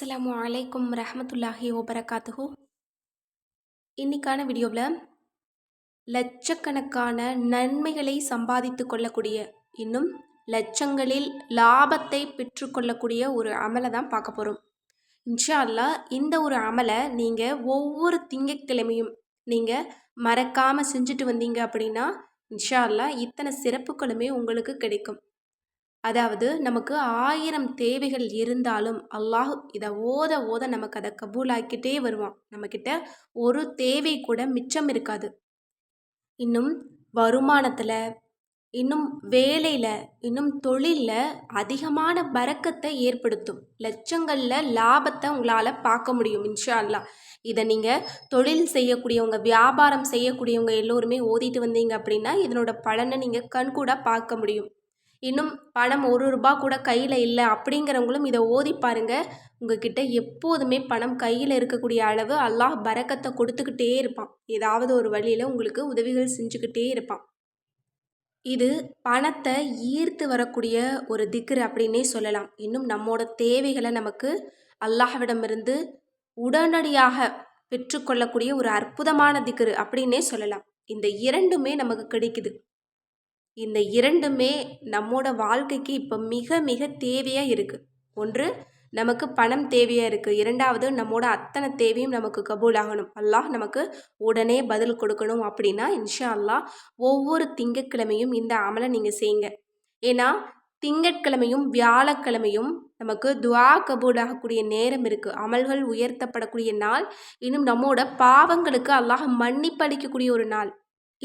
அஸ்ஸலாமு அலைக்கும் ரஹமத்துல்லாஹி வபரகாத்துஹு. இன்னைக்கான வீடியோவில் லட்சக்கணக்கான நன்மைகளை சம்பாதித்து கொள்ளக்கூடிய இன்னும் லட்சங்களில் லாபத்தை பெற்றுக்கொள்ளக்கூடிய ஒரு அமலை தான் பார்க்க போகிறோம் இன்ஷா அல்லாஹ் இந்த ஒரு அமலை நீங்கள் ஒவ்வொரு திங்கட்கிழமையும் நீங்கள் மறக்காமல் செஞ்சுட்டு வந்தீங்க அப்படின்னா இன்ஷா அல்லாஹ் இத்தனை சிறப்புகளுமே உங்களுக்கு கிடைக்கும். அதாவது நமக்கு ஆயிரம் தேவைகள் இருந்தாலும் அல்லாஹ் இதை ஓத ஓத நமக்கு அதை கபூலாக்கிட்டே வருவான். நம்மக்கிட்ட ஒரு தேவை கூட மிச்சம் இருக்காது. இன்னும் வருமானத்தில் இன்னும் வேலையில் இன்னும் தொழிலில் அதிகமான பறக்கத்தை ஏற்படுத்தும். லட்சங்களில் லாபத்தை உங்களால் பார்க்க முடியும் இன்ஷா இதை நீங்கள் தொழில் செய்யக்கூடியவங்க வியாபாரம் செய்யக்கூடியவங்க எல்லோருமே ஓதிட்டு வந்தீங்க அப்படின்னா இதனோட பலனை நீங்கள் கண்கூடாக பார்க்க முடியும். இன்னும் பணம் ஒரு ரூபா கூட கையில் இல்லை அப்படிங்கிறவங்களும் இதை ஓதி பாருங்க. உங்ககிட்ட எப்போதுமே பணம் கையில் இருக்கக்கூடிய அளவு அல்லாஹ் பறக்கத்தை கொடுத்துக்கிட்டே இருப்பான். ஏதாவது ஒரு வழியில் உங்களுக்கு உதவிகள் செஞ்சுக்கிட்டே இருப்பான். இது பணத்தை ஈர்த்து வரக்கூடிய ஒரு திக்ரு அப்படின்னே சொல்லலாம். இன்னும் நம்மோட தேவைகளை நமக்கு அல்லாஹ்விடமிருந்து உடனடியாக பெற்றுக்கொள்ளக்கூடிய ஒரு அற்புதமான திக்ரு அப்படின்னே சொல்லலாம். இந்த இரண்டுமே நமக்கு கிடைக்குது. இந்த இரண்டுமே நம்மோட வாழ்க்கைக்கு இப்போ மிக மிக தேவையாக இருக்குது ஒன்று நமக்கு பணம் தேவையாக இருக்குது இரண்டாவது நம்மோட அத்தனை தேவையும் நமக்கு கபூல் ஆகணும் அல்லாஹ் நமக்கு உடனே பதில் கொடுக்கணும் அப்படின்னா இன்ஷா அல்லாஹ் ஒவ்வொரு திங்கட்கிழமையும் இந்த அமலை நீங்கள் செய்யுங்க. ஏன்னா திங்கட்கிழமையும் வியாழக்கிழமையும் நமக்கு துவா கபூலாகக்கூடிய நேரம் இருக்குது அமல்கள் உயர்த்தப்படக்கூடிய நாள். இன்னும் நம்மோட பாவங்களுக்கு அல்லாஹ் மன்னிப்பளிக்கக்கூடிய ஒரு நாள்.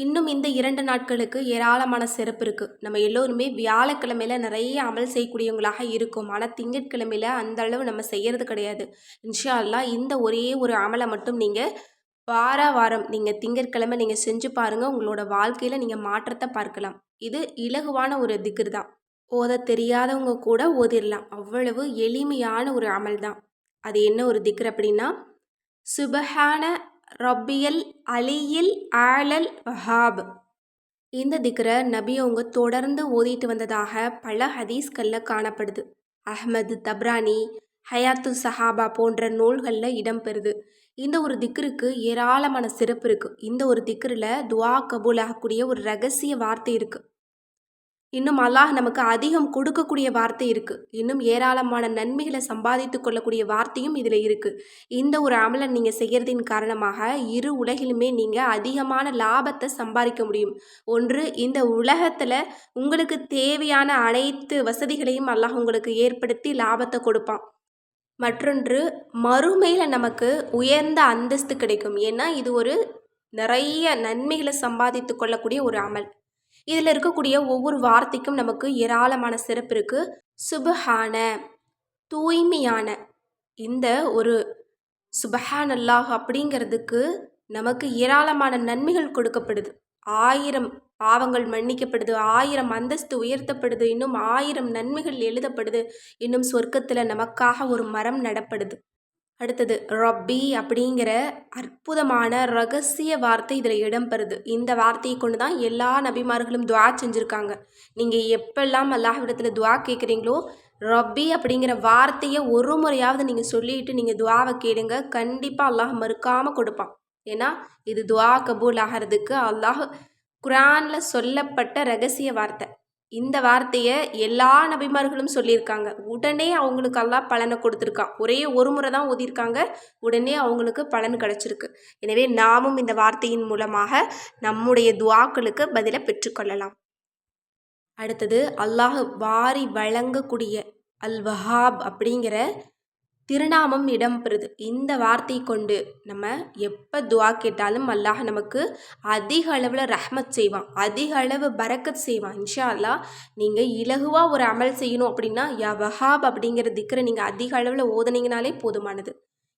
இன்னும் இந்த இரண்டு நாட்களுக்கு ஏராளமான சிறப்பு இருக்குது நம்ம எல்லோருமே வியாழக்கிழமையில் நிறைய அமல் செய்யக்கூடியவங்களாக இருக்கும். ஆனால் திங்கட்கிழமையில் அந்த அளவு நம்ம செய்கிறது கிடையாது. இன்ஷால்லா இந்த ஒரே ஒரு அமலை மட்டும் நீங்கள் வார வாரம் நீங்கள் திங்கட்கிழமை நீங்கள் செஞ்சு பாருங்கள் உங்களோட வாழ்க்கையில் நீங்கள் மாற்றத்தை பார்க்கலாம். இது இலகுவான ஒரு திக்ரு தான். ஓத தெரியாதவங்க கூட ஓதிடலாம் அவ்வளவு எளிமையான ஒரு அமல் தான். அது என்ன ஒரு திக்ரு அப்படின்னா சுபஹான ரப்பியல் அலியில் ஆலல் வஹாப். இந்த திக்ர நபி அவங்க தொடர்ந்து ஓதிட்டு வந்ததாக பல ஹதீஸ்களில் காணப்படுது. அஹ்மது தப்ரானி ஹயாத்து சஹாபா போன்ற நூல்களில் இடம்பெறுது இந்த ஒரு திக்ருக்கு ஏராளமான சிறப்பு இருக்குது இந்த ஒரு திக்ரில் துவா கபூல் ஆகக்கூடிய ஒரு ரகசிய வார்த்தை இருக்குது இன்னும் அல்லாஹ் நமக்கு அதிகம் கொடுக்கக்கூடிய வார்த்தை இருக்குது இன்னும் ஏராளமான நன்மைகளை சம்பாதித்து கொள்ளக்கூடிய வார்த்தையும் இதில் இருக்குது இந்த ஒரு அமலை நீங்கள் செய்கிறதின் காரணமாக இரு உலகிலுமே நீங்கள் அதிகமான லாபத்தை சம்பாதிக்க முடியும். ஒன்று இந்த உலகத்தில் உங்களுக்கு தேவையான அனைத்து வசதிகளையும் அல்லாஹ் உங்களுக்கு ஏற்படுத்தி லாபத்தை கொடுப்பான். மற்றொன்று மறுமையில் நமக்கு உயர்ந்த அந்தஸ்து கிடைக்கும். ஏன்னா இது ஒரு நிறைய நன்மைகளை சம்பாதித்து கொள்ளக்கூடிய ஒரு அமல். இதில் இருக்கக்கூடிய ஒவ்வொரு வார்த்தைக்கும் நமக்கு ஏராளமான சிறப்பு இருக்குது சுபஹான தூய்மையான. இந்த ஒரு சுபஹான் அல்லாஹ் அப்படிங்கிறதுக்கு நமக்கு ஏராளமான நன்மைகள் கொடுக்கப்படுது. ஆயிரம் பாவங்கள் மன்னிக்கப்படுது ஆயிரம் அந்தஸ்து உயர்த்தப்படுது இன்னும் ஆயிரம் நன்மைகள் எழுதப்படுது இன்னும் சொர்க்கத்தில் நமக்காக ஒரு மரம் நடப்படுது. அடுத்தது ரப்பி அப்படிங்கிற அற்புதமான ரகசிய வார்த்தை இதில் இடம்பெறுது. இந்த வார்த்தையை கொண்டு தான் எல்லா நபிமார்களும் துவா செஞ்சுருக்காங்க. நீங்கள் எப்பெல்லாம் அல்லாஹ்விடத்தில் துவா கேட்குறீங்களோ ரப்பி அப்படிங்கிற வார்த்தையை ஒரு முறையாவது நீங்கள் சொல்லிட்டு நீங்கள் துவாவை கேளுங்க. கண்டிப்பாக அல்லாஹ் மறுக்காமல் கொடுப்பான். ஏன்னா இது துவா கபூல் ஆகிறதுக்கு அல்லாஹ் குரானில் சொல்லப்பட்ட ரகசிய வார்த்தை. இந்த வார்த்தையை எல்லா நபிமார்களும் சொல்லியிருக்காங்க. உடனே அவங்களுக்கு எல்லாம் பலனை கொடுத்துருக்கான். ஒரே ஒரு முறை தான் ஓதியிருக்காங்க. உடனே அவங்களுக்கு பலன் கிடச்சிருக்கு. எனவே நாமும் இந்த வார்த்தையின் மூலமாக நம்முடைய துவாக்களுக்கு பதிலை பெற்றுக்கொள்ளலாம். அடுத்தது அல்லாஹ் வாரி வழங்கக்கூடிய அல் வஹாப் அப்படிங்கிற திருநாமம் இடம்பெறுது. இந்த வார்த்தை கொண்டு நம்ம எப்போ துவா கேட்டாலும் அல்லாஹ் நமக்கு அதிக அளவில் ரஹ்மத் செய்வான். அதிக அளவு பரக்கத் செய்வான். இன்ஷா அல்லா நீங்கள் இலகுவாக ஒரு அமல் செய்யணும் அப்படின்னா யா வஹாப் அப்படிங்கிற திக்கரை நீங்கள் அதிக அளவில் ஓதுனீங்கனாலே போதுமானது.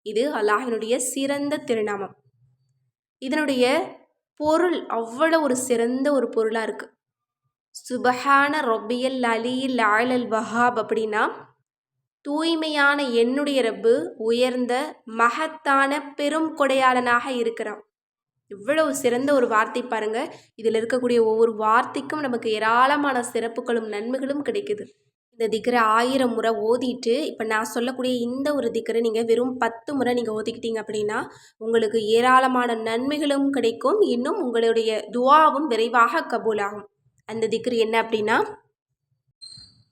இது அல்லாஹினுடைய சிறந்த திருநாமம். இதனுடைய பொருள் அவ்வளோ ஒரு சிறந்த ஒரு பொருளாக இருக்குது சுபஹான ரொபியல் அலியில் ஆழல் வஹாப் அப்படின்னா தூய்மையான என்னுடைய ரப்பு உயர்ந்த மகத்தான பெரும் கொடையாளனாக இருக்கிறான். இவ்வளவு சிறந்த ஒரு வார்த்தை பாருங்க. இதில் இருக்கக்கூடிய ஒவ்வொரு வார்த்தைக்கும் நமக்கு ஏராளமான சிறப்புகளும் நன்மைகளும் கிடைக்குது. இந்த திக்கரை ஆயிரம் முறை ஓதிட்டு இப்போ நான் சொல்லக்கூடிய இந்த ஒரு திக்கரை நீங்கள் வெறும் பத்து முறை நீங்கள் ஓதிக்கிட்டீங்க அப்படின்னா உங்களுக்கு ஏராளமான நன்மைகளும் கிடைக்கும். இன்னும் உங்களுடைய துவாவும் விரைவாக கபூலாகும். அந்த திக்கர் என்ன அப்படின்னா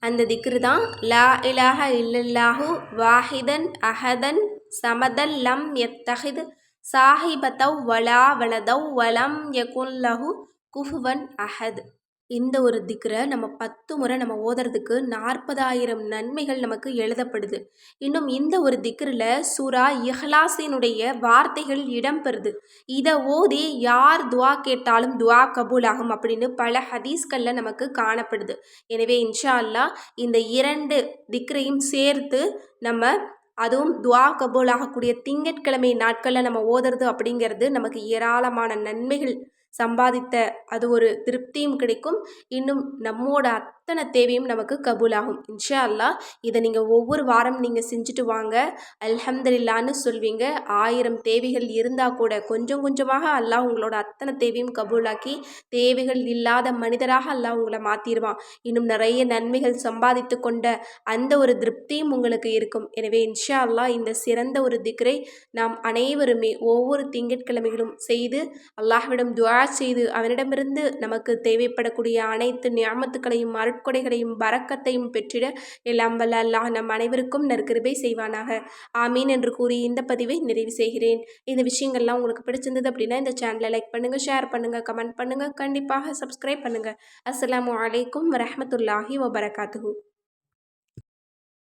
அந்த திக்ரு தான் லா இலாஹ இல்லல்லாஹு வாஹிதன் அஹதன் சமதன் லம் எத்தஹித் சாஹிபத்தவ் வலா வலதவ் வலம் யகுல்லஹு குஹுவன் அஹத். இந்த ஒரு திக்ரை நம்ம பத்து முறை நம்ம ஓதுறதுக்கு நாற்பதாயிரம் நன்மைகள் நமக்கு எழுதப்படுது. இன்னும் இந்த ஒரு திக்ரில் சூரா இஹ்லாசினுடைய வார்த்தைகள் இடம்பெறுது. இதை ஓதி யார் துவா கேட்டாலும் துவா கபூலாகும் அப்படின்னு பல ஹதீஸ்களில் நமக்கு காணப்படுது. எனவே இன்ஷா அல்லாஹ் இந்த இரண்டு திக்ரையும் சேர்த்து நம்ம அதுவும் துவா கபூல் ஆகக்கூடிய திங்கட்கிழமை நாட்களில் நம்ம ஓதுறது அப்படிங்கிறது நமக்கு ஏராளமான நன்மைகள் சம்பாதித்த அது ஒரு திருப்தியும் கிடைக்கும். இன்னும் நம்மோட அத்தனை தேவையும் நமக்கு கபூலாகும். இன்ஷா அல்லாஹ் இதை நீங்கள் ஒவ்வொரு வாரம் நீங்கள் செஞ்சுட்டு வாங்க. அல்ஹம்துலில்லான்னு சொல்வீங்க. ஆயிரம் தேவைகள் இருந்தால் கூட கொஞ்சம் கொஞ்சமாக அல்லாஹ் உங்களோட அத்தனை தேவையும் கபூலாக்கி தேவைகள் இல்லாத மனிதராக அல்லாஹ் உங்களை மாற்றிடுவான் இன்னும் நிறைய நன்மைகள் சம்பாதித்து கொண்ட அந்த ஒரு திருப்தியும் உங்களுக்கு இருக்கும். எனவே இன்ஷா அல்லாஹ் இந்த சிறந்த ஒரு திக்ரை நாம் அனைவருமே ஒவ்வொரு திங்கட்கிழமைகளும் செய்து அல்லாஹ்விடம் துவா செய்து அவனிடமிருந்து நமக்கு தேவைப்படக்கூடிய அனைத்து நியாமத்துக்களையும் அருட்கொடைகளையும் பறக்கத்தையும் பெற்றிட எல்லாம் வல்ல அல்லாஹ் நம் அனைவருக்கும் நற்கிருபை செய்வானாக. ஆமீன் என்று கூறி இந்த பதிவை நிறைவு செய்கிறேன். இந்த விஷயங்கள்லாம் உங்களுக்கு பிடிச்சிருந்தது அப்படின்னா இந்த சேனலை லைக் பண்ணுங்கள் ஷேர் பண்ணுங்கள் கமெண்ட் பண்ணுங்கள் கண்டிப்பாக சப்ஸ்கிரைப் பண்ணுங்கள் அஸ்லாம் வலைக்கம் வரமத்துல்லாஹி வபரகாத்துஹூ.